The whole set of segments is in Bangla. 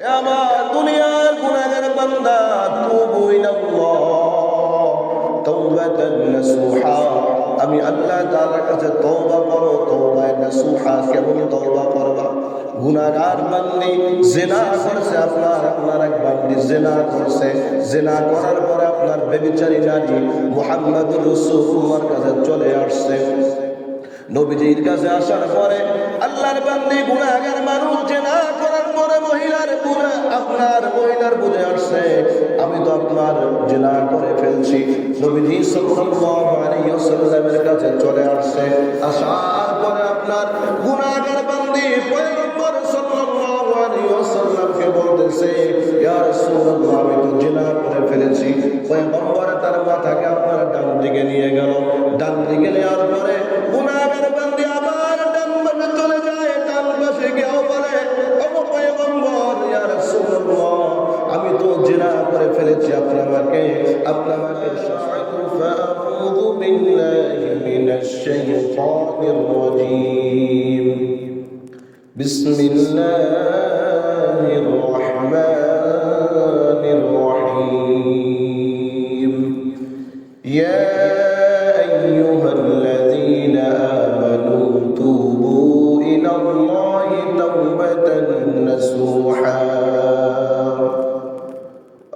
আমার দুনিয়ার গুনাহের বান্দা, তুবু ইলাল্লাহ, তাওবাতান নাসুহা। আমি আল্লাহ তাআলার কাছে তওবা করো তওবা নাসুহা কেমন তওবা করবা? গুনাহগার বান্দি জিনা করছে আপনার আপনার এক বান্দি জিনা করছে। জিনা করার পরে আপনার বেবিচারী নারী মুহাম্মদুর রাসূলুল্লাহর কাছে চলে আসছে। নবীজির কাছে আসার পরে আল্লাহর বান্দি গুণাগার মানুষ যে না করার পরে মহিলার গুণা আপনার মহিলার বুঝে আসছে। আমি তো আপনার জেনা করে ফেলছি। নবীজি ওয়াসাল্লামের কাছে চলে আসছে। আসার পরে আপনার গুণাগার বান্দি পয়গম্বর সাল্লাল্লাহু আলাইহি ওয়াসাল্লামকে বলতেছে ইয়া রাসূলুল্লাহ আমি তো জেনা করে ফেলেছি পয়গম্বর তার মাথাকে আপনার ডান দিকে নিয়ে গেল ডান দিকে নেওয়ার পরে গুনাহের বান্দি আবার ডান পাশে চলে যায় ডান পাশে গিয়েও বলে ওগো পয়গম্বর ইয়া রাসূলুল্লাহ আমি তো জিনা করে ফেলেছি আপনি আমাকে আপনি আমাকে সাহায্য فأعوذ بالله من الشيطان الرجيم بسم الله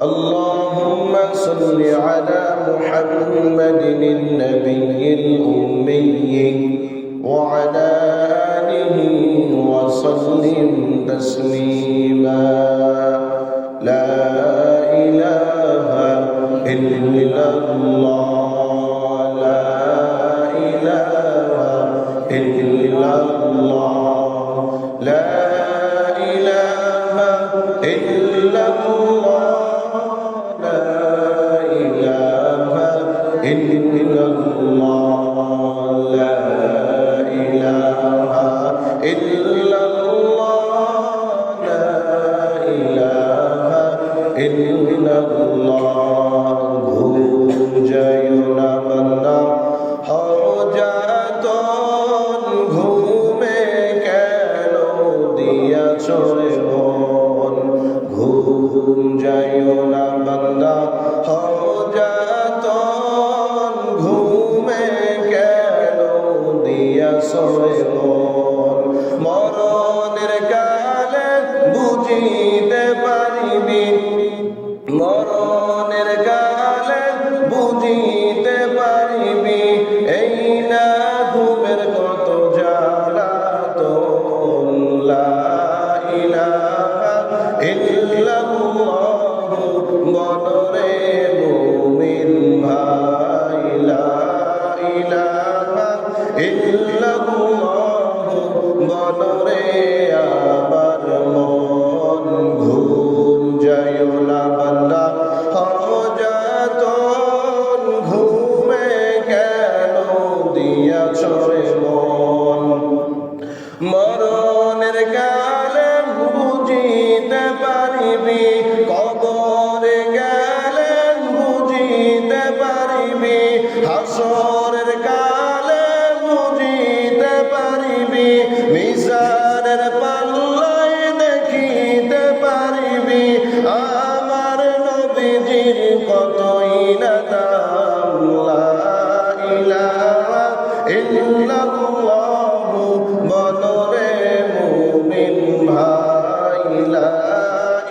اللهم صل على محمد النبي الأمي. দিয়াছ রে মন মরণের কালে বুঝিতে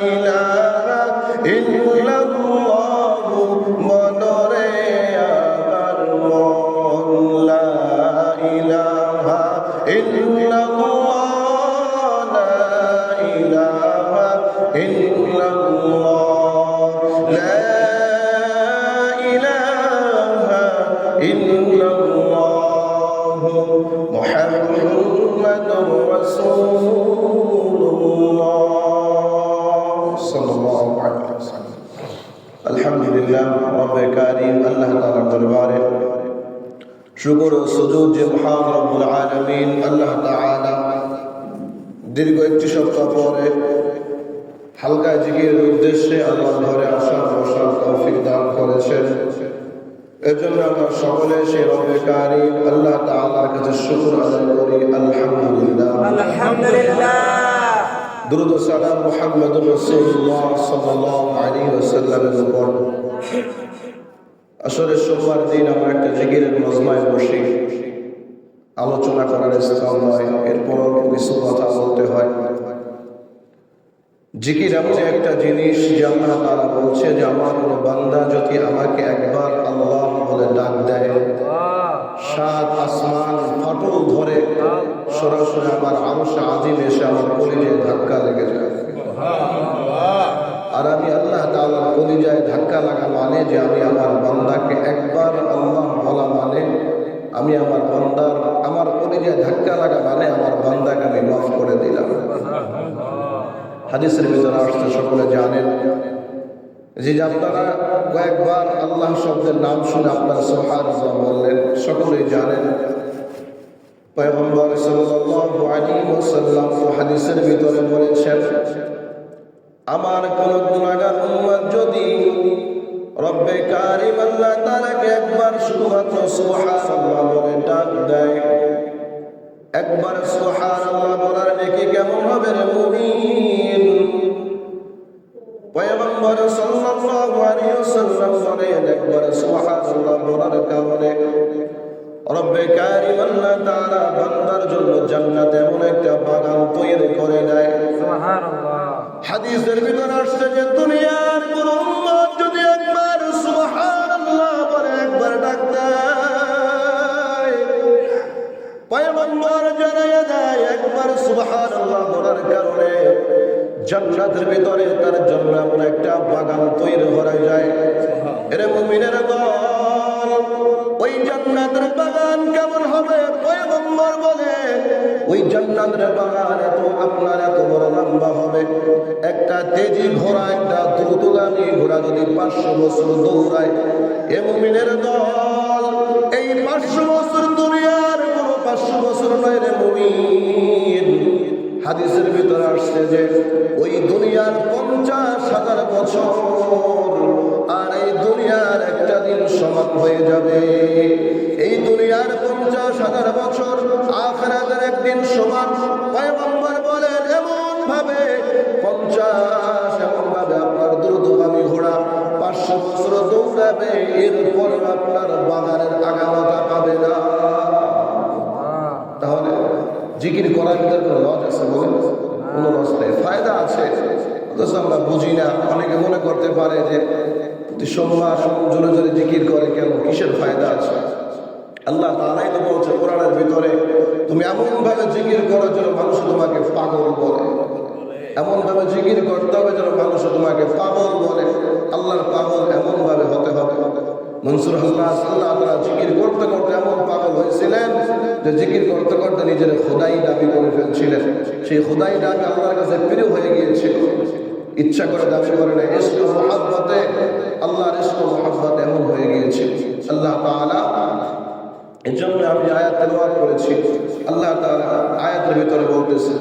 إلى শুকর ও সুজুদ যে মহান রব্বুল আলামিন আল্লাহ তাআলা দীর্ঘ একটি সপ্তাহ পরে হালকা জিকিরের উদ্দেশ্যে আল্লাহর ঘরে আসার বসার তৌফিক দান করেছেন। এজন্য আমরা সকলে সেই রবে কারিম আল্লাহ তাআলার কাছে শুকর আদায় করি আলহামদুলিল্লাহ। আলহামদুলিল্লাহ। দুরুদ সালাম মুহাম্মদুর রাসূলুল্লাহ সাল্লাল্লাহু আলাইহি ওয়াসাল্লামের উপর। আসলে সোমবার দিন আমরা একটা জিকিরের মজমায় বসি। আলোচনা করার স্থান নয় এরপরও কিছু কথা বলতে হয়। জিকির এমন একটা জিনিস যে আল্লাহ তারা বলছে যে আমার কোনো বান্দা যদি আমাকে একবার আল্লাহ বলে ডাক দেয় সাত আসমান ফাটল ধরে সরাসরি আমার আরশে আজিম এসে আমার কলিজে ধাক্কা লেগে যায়। আর আমি আল্লাহ কলিজায় ধাক্কা লাগা মানে যে আমি আমার বান্দাকে একবার আল্লাহ বলা মানে আমি আমার বান্দার, আমার কলিজায় ধাক্কা লাগা মানে আমার বান্দাকে আমি মাফ করে দিলাম। হাদিসের ভিতরে আসতে সকলে জানেন। যে আপনারা কয়েকবার আল্লাহ শব্দের নাম শুনে আপনারা সোহার বললেন, সকলেই জানেন। পয়গম্বর সাল্লাল্লাহু আলাইহি ওয়াসাল্লাম হাদিসের ভিতরে বলেছেন আমার কোন গুনাহগার উম্মত যদি রব্বে কারিম আল্লাহ তাআলাকে একবার শুধুমাত্র সুবহানাল্লাহ বলে ডাক দেয়, একবার সুবহানাল্লাহ বলার নেকি কেমন হবে রে মুমিন? পয়গম্বর সাল্লাল্লাহু আলাইহি ওয়াসাল্লাম বলেন, একবার সুবহানাল্লাহ বলার কারণে রব্বে কারিম আল্লাহ তাআলা বান্দার জন্য জান্নাতে এমন একটা বাগান তৈরি করে দেয়। হাদিসের ভিতরে আসছে যে দুনিয়ার কোন উম্মত যদি একবার সুবহানাল্লাহ বলে একবার ডাক দেয়, পয়গম্বর জানাইয়া দেয়, একবার সুবহানাল্লাহ বলার কারণে জান্নাতের ভিতরে তার জন্য এমন একটা বাগান তৈরি করা যায়। এর মুমিনের দল, ওই জান্নাতের বাগান কেমন হবে? পয়গম্বর বলে ওই জান্নাতের বাগান এত, আপনার এত বড় লম্বা হবে। একটা তেজি ঘোড়া, একটা দ্রুতগামী ঘোড়া যদি পাঁচশো বছর দৌড়ায়, এ মুমিনের দল, এই পাঁচশো বছর দুনিয়ার কোনো পাঁচশো বছর নয় রে মুমিন। হাদিসের ভিতরে আসছে যে, ওই দুনিয়ার পঞ্চাশ হাজার বছর সমান হয়ে যাবে। এই দুনিয়ার পঞ্চাশ হাজার বছর আখরাতের একদিন সমান। পয়গম্বর বলেন এমন ভাবে পঞ্চাশ এমন ভাবে আপনার দ্রুতগামী ঘোড়া পাঁচশো বছর দৌড়াবে। এরপর আপনার বাগানের আগামাতা পাবে না। তাহলে জিকির করার ভিতরে কোনো লজ আছে বলেন? কোনো লজ নেই। ফায়দা আছে। অথচ আমরা বুঝি না। অনেকে মনে করতে পারে যে জোরে জোরে জিকির করে কেন? কিসের ফায়দা আছে? আল্লাহ তালাই তো বলছে কোরআনের ভিতরে, তুমি এমন ভাবে জিকির করো যেন মানুষ তোমাকে পাগল বলে। এমন ভাবে জিকির করতে হবে যেন মানুষ তোমাকে পাগল বলে। আল্লাহর পাগল এমন ভাবে হতে হবে। মনসুর আল্লাহ আল্লাহ তারা জিকির করতে করতে এমন পাগল হয়েছিলেন যে জিকির করতে করতে নিজের খোদাই দাবি করে ফেলছিলেন। সেই খোদাই দাবি আল্লাহর কাছে প্রিয় হয়ে গিয়েছিল। ইচ্ছা করে দাবি করে না ইস্ক মহাব্বতে, আল্লাহর ইস্ক মহাব্বত এমন হয়ে গিয়েছে। আল্লাহ তাআলা এই জন্য আমি আয়াত তেলাওয়াত করেছি। আল্লাহ তাআলা আয়াতের ভিতরে বলতেছে,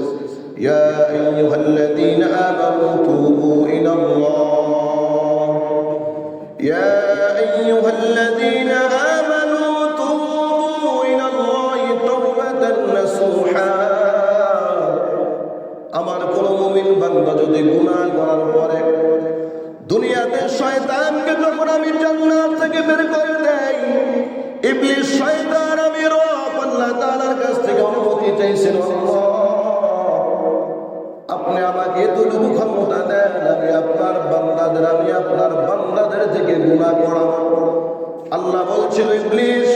ইয়া আইয়ুহাল্লাযীনা আমানু তুবু ইলাল্লাহ। ইয়া আইয়ুহাল্লাযীনা আমানু বান্দা যদি গুনাহ করার পরে দুনিয়াতে শয়তানকে যখন আমি জান্নাত থেকে বের করে দেই, ইবলিস শয়তান আমি রব, আল্লাহ তাআলার কাছ থেকে অনুমতি চাইছেন, আল্লাহ, আপনি আমাকে এতটুকু ক্ষমতা দেন, আমি আপনার বান্দাদের, আমি আপনার বান্দাদের থেকে গুনাহ করাবো আল্লাহ বলছিল, ইবলিস,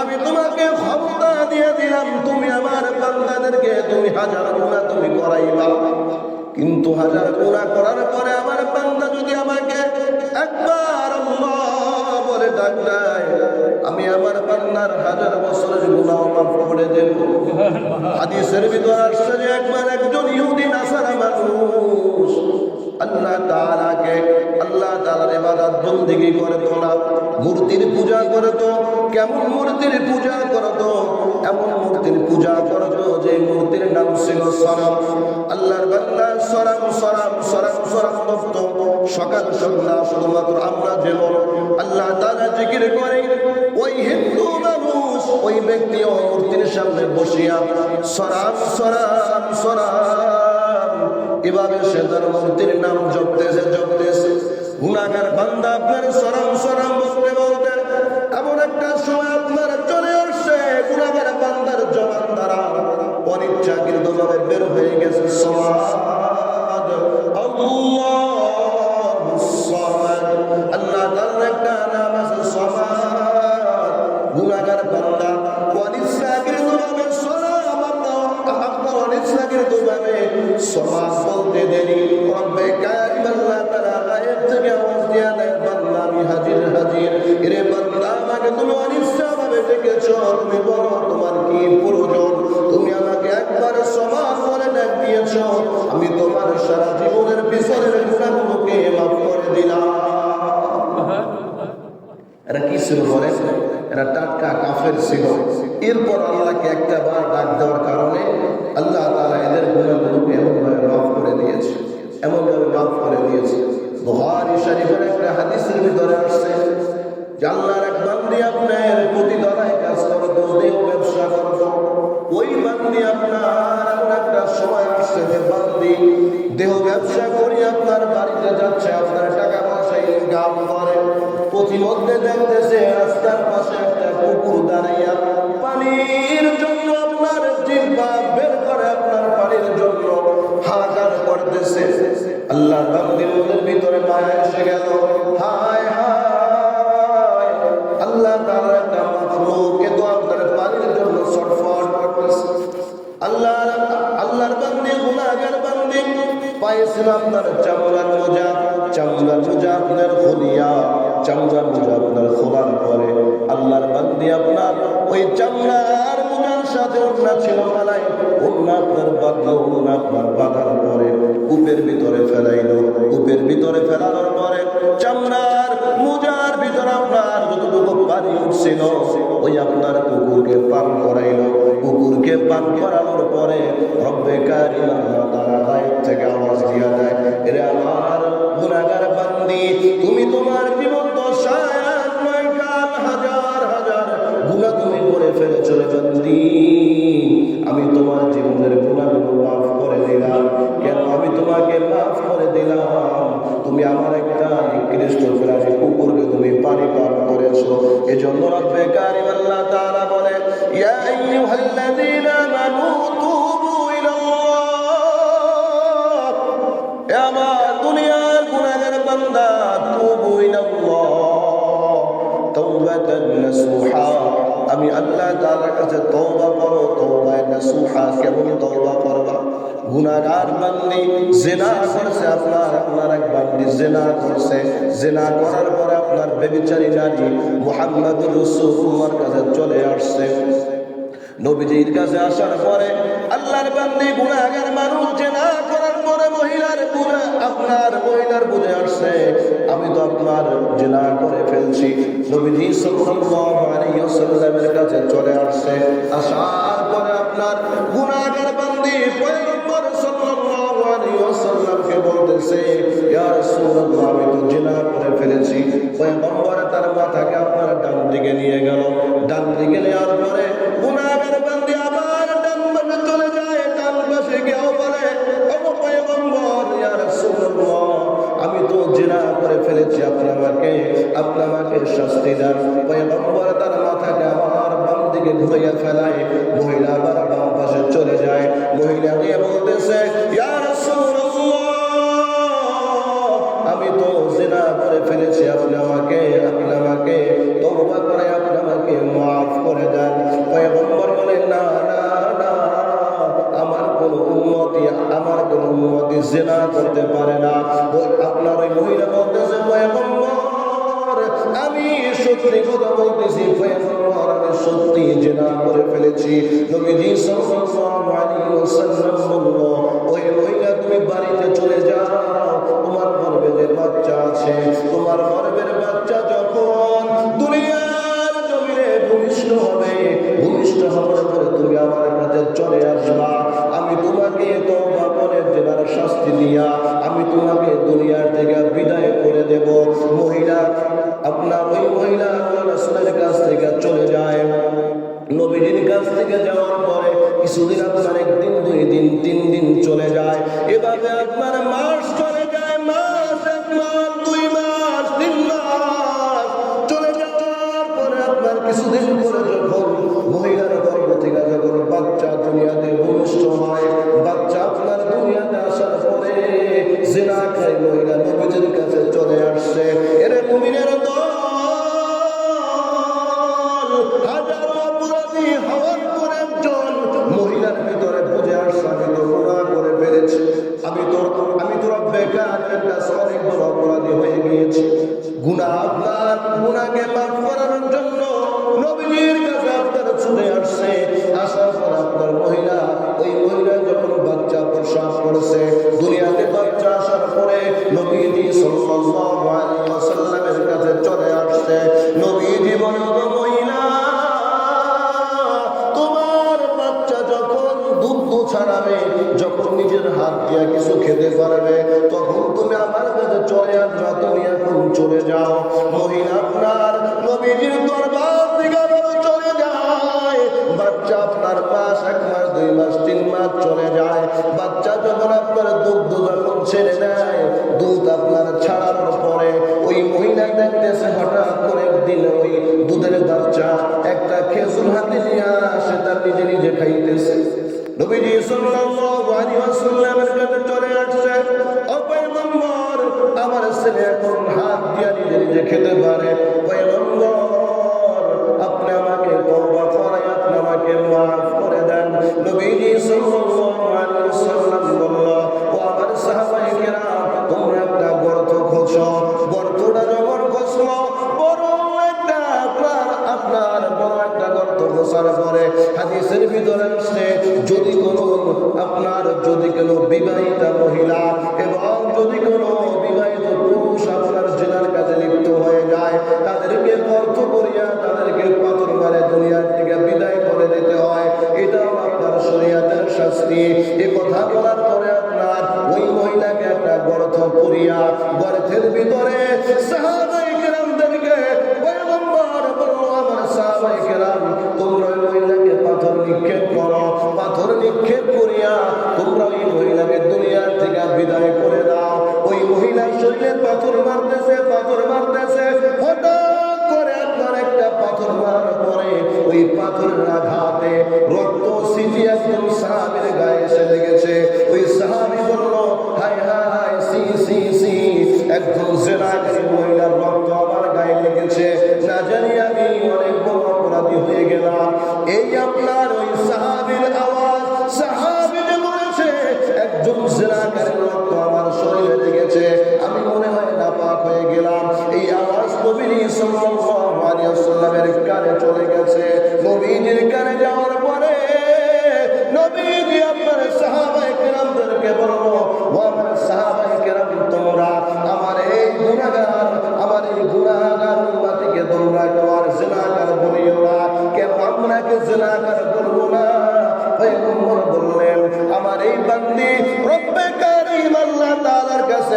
আমি তোমাকে ক্ষমতা দিয়ে দিলাম, তুমি আমার বান্দাদেরকে তুমি হাজার গুণা তুমি করাইবা। কিন্তু হাজার গুণা করার পরে আমার বান্দা যদি আমাকে একবার আল্লাহ বলে ডাক দেয় আমি আমার বান্দার হাজার বছরের গুণা মাফ করে দেব। হাদিসের ভিতর আসছে যে একবার একজন ইহুদি নাসারা মানুষ আল্লাহ তাআলাকে আল্লাহ তাআলার ইবাদত বন্দেগী করে তো না মূর্তির পূজা করে তো কেমন মূর্তির পূজা করতো এমন মূর্তির পূজা করতো যে মূর্তির নাম ছিল সরম। আল্লাহর বান্দা সরম সরম সরম সরম সকাল সন্ধ্যা শুধুমাত্র আমরা আল্লাহ তাআলা জিকির করে, ওই হিন্দু মানুষ, ওই ব্যক্তি ও মূর্তির সামনে বসিয়া সরাম সরাম সরাম, এভাবে সে তার মূর্তির নাম জপতেছে জপতেছে। গুণাগার বান্দা আপনার সরম সরম বলতে বলতে এমন একটা সময় ভাবে বের হয়ে গেছে সমাজ আল্লাহ তাআলার একটা নাম আছে সমাদ গুনাহগার বান্দা অনিচ্ছাকৃত ভাবে সলাম আল্লাহ আপনার আল্লাহ বান্দা আমাকে তুমি অনিচ্ছা ভাবে ডেকেছো তুমি বলো আমি তোমার সারা জীবনের পিছনের গুণাগুলোকে মাফ করে দিলাম। এরা কি ছিল বলে? এরা টাটকা কাফের ছিল। এরপর আল্লাহকে একটা বার ডাক দেওয়ার deve ভিতরে ফেলাইলো। ভিতরে ফেলানোর পরে চামড়ার ভিতরে আপনার যতটুকু পানি উঠছিল, ওই আপনার কুকুরকে পান করাইলো। কুকুরকে পান করানোর পরে থেকে আওয়াজ দিয়া দেয়, এরে আমার গুনাহগার বান্দি, তুমি তোমার জীবন আমার একটা নিকৃষ্ট প্রাণী কুকুরকে তুমি পানি পান করেছ। এজন্য রব্বে কারিম আল্লাহ তাআলা বলে, ইয়া আইয়ুহাল্লাযীনা আমানু তুবু ইলাল্লাহ। এ আমার দুনিয়ার গুনাহের বান্দা, তুবু ইলাল্লাহ। তাওবাতান নাসুহা। আমি আল্লাহ তাআলার কাছে তওবা করো তওবা নাসুহা, কেমন তওবা করবা? গুনাহগার বান্দি, জিনা করছে আপনার আপনার এক বান্দি জিনা করছে। জিনা করার পরে আপনার বেবিচারী নারী মুহাম্মদুর রাসূলুল্লাহর কাছে চলে আসছে। নবীজির কাছে আসার পরে আল্লাহর বান্দি গুনাহগার মানুষ জেনা করার পরে মহিলার গুনাহ আপনার মহিলার বুঝে আসছে, আমি তো আপনার জেনা করে ফেলছি। নবীজি সাল্লাল্লাহু আলাইহি ওয়াসাল্লামের কাছে চলে আসছে। আসার পরে আপনার গুনাহগার বান্দি আলাইহি ওয়াসাল্লামকে বলতেছে আমি তো জেনা করে ফেলেছি। তার মাথাকে আপনার ডান দিকে নিয়ে গেল। ডান দিকে নেওয়ার পরে ফেলেছি শাস্তি দেন। তার আমার বাম দিকে ঘুরাইয়া ফেলায় বলতেছি আমি সত্যি জিনা করে ফেলেছি। তুমি বাড়িতে চলে যাও। তোমার গর্ভে বাচ্চা আছে। তোমার গর্ভের বাচ্চা যখন দুনিয়ার জমিনে ভূমিষ্ঠ হবে, ভূমিষ্ঠ হওয়ার পরে তুমি আমার কাছে চলে আসবা। আছে নবী জীবন তোমার বাচ্চা যখন দুধ ছাড়াবে, যখন নিজের হাত দিয়া কিছু খেতে পারবে, তখন তুমি আমার কাছে চলে আসবা, তুমি এখন চলে যাও। মহিলা আপনার নবীজির দরবার থেকে চলে যায়। বাচ্চা আপনার মাস এক মাস, দুই মাস, তিন মাস চলে যায়। বাচ্চা যখন আপনার দুগ্ধ যখন ছেড়ে দেয় বলছে অপয় নম্বর আমার ছেলে এখন হাত দিয়ে নিজে নিজে খেতে পারে। যদি রব্বে আল্লাহ তাআলার কাছে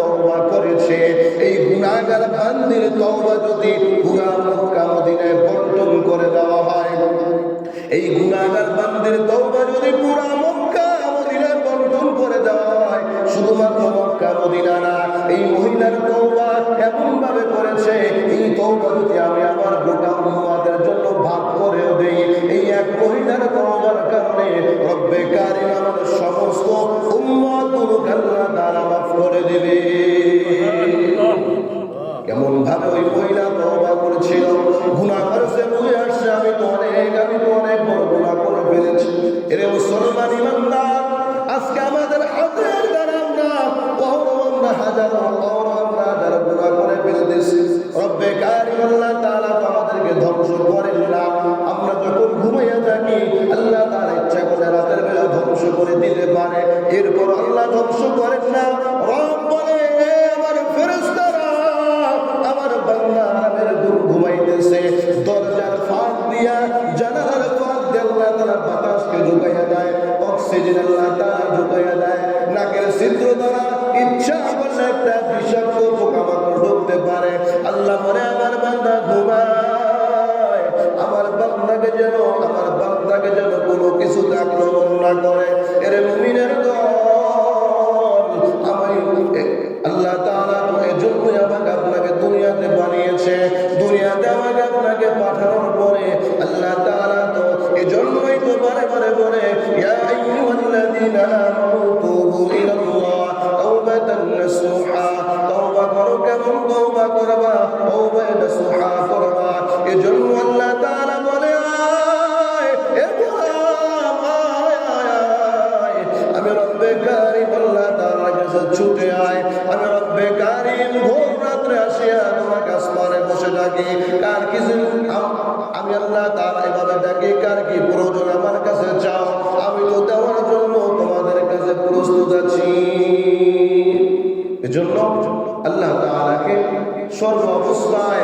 তওবা করেছে। এই গুনাহগার তওবা যদি মক্কা, মদিনায় করে দেওয়া হয়, এই গুনাহগার তওবা যদি মক্কা, মদিনায় করে দেওয়া হয়, শুধুমাত্র মক্কা, মদিনা না, এই মহিলার তওবা এমন ভাবে করেছে, এই তওবা যদি আমি আমার গোটা উম্মতের জন্য ভাগ করেও দেই, এই এক মহিলার তওবার কারণে রব্বে পারে? আল্লাহ মনে আমার বান্দা ঘুমায়। আমার বান্দাকে যেন আমার বান্দাকে যেন কোনো কিছুতে আক্রমণ না করে। এর মুমিনের আমি রব্বে কারিম ভোর রাত্রে আসিয়া তোমার আসমানে বসে থাকি? কার কিছু আমি আল্লাহ তাআলা এভাবে ডাকি কার কি প্রয়োজন আমার কাছে চাও? আমি তো দেওয়ার জন্য তোমাদের কাছে প্রস্তুত আছি। এজন্য আল্লাহ তাআলাকে সর্ব অবস্থায়